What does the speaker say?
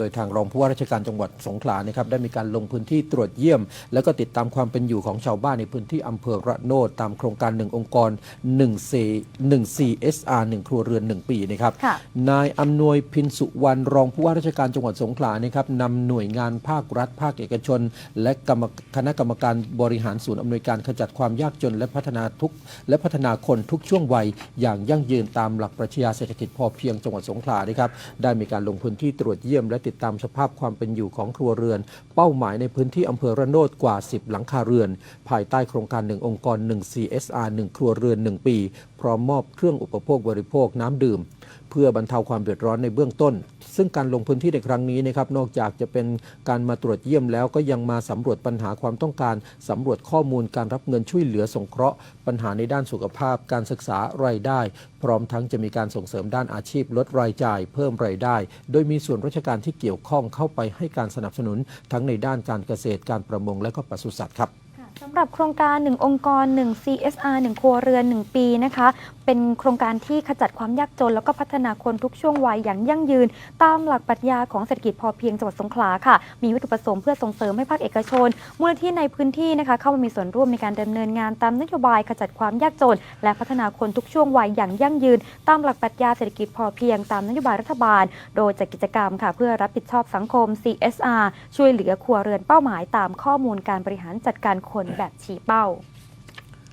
โดยทางรองผู้ว่าราชการจังหวัดสงขลานะครับได้มีการลงพื้นที่ตรวจเยี่ยม แล้วก็ติดตามความเป็นอยู่ของชาวบ้านในพื้นที่อำเภอระโนดตามโครงการ1องค์กร1 C 1 CSR 1 ครัวเรือน 1 ปีนะครับค่ะนายอำนวยพินสุวรรณรองผู้ว่าราชการจังหวัดสงขลานะครับนำหน่วยงานภาครัฐ ภาคเอกชน และกรรมคณะกรรมการบริหารศูนย์อำนวยการขจัดความยากจน และพัฒนาทุกและพัฒนาคนทุกช่วงวัย อย่างยั่งยืนตามหลักปรัชญาเศรษฐกิจพอเพียงจังหวัดสงขลานะครับได้มีการลงพื้นที่ตรวจเยี่ยมและติดตามสภาพความเป็นอยู่ของครัวเรือน เป้าหมายในพื้นที่อำเภอระโนดกว่า 10 หลังคาเรือน ภายใต้โครงการ 1 องค์กร 1 CSR 1 ครัวเรือน 1 ปี พร้อมมอบเครื่องอุปโภคบริโภคน้ำดื่ม เพื่อบรรเทาความเดือดร้อนในเบื้องต้น ซึ่งการลงพื้นที่ในครั้งนี้นะครับนอกจากจะเป็นการมาตรวจเยี่ยมแล้วก็ยังมาสำรวจปัญหาความต้องการสำรวจข้อมูลการรับเงินช่วยเหลือสงเคราะห์ ปัญหาในด้านสุขภาพ การศึกษารายได้ พร้อมทั้งจะมีการส่งเสริมด้านอาชีพ ลดรายจ่าย เพิ่มรายได้ โดยมีส่วนราชการที่เกี่ยวข้องเข้าไปให้การสนับสนุน ทั้งในด้านการเกษตรการประมงและก็ปศุสัตว์ครับ สำหรับโครงการ 1 องค์กร 1 CSR 1 ครัวเรือน 1 ปีนะคะ เป็นโครงการที่ขจัดความยากจน แล้วก็พัฒนาคนทุกช่วงวัยอย่างยั่งยืน ตามหลักปรัชญาของเศรษฐกิจพอเพียงจังหวัดสงขลาค่ะ มีวัตถุประสงค์เพื่อส่งเสริมให้ภาคเอกชนมูลนิธิในพื้นที่นะคะเข้ามามีส่วนร่วมในการดำเนินงานตามนโยบายขจัดความยากจน และพัฒนาคนทุกช่วงวัยอย่างยั่งยืน ตามหลักปรัชญาเศรษฐกิจพอเพียงตามนโยบายรัฐบาล โดยจัดกิจกรรมค่ะ เพื่อรับผิดชอบสังคม CSR ช่วยเหลือครัวเรือนเป้าหมายตามข้อมูลการบริหารจัดการคนแบบชี้เป้า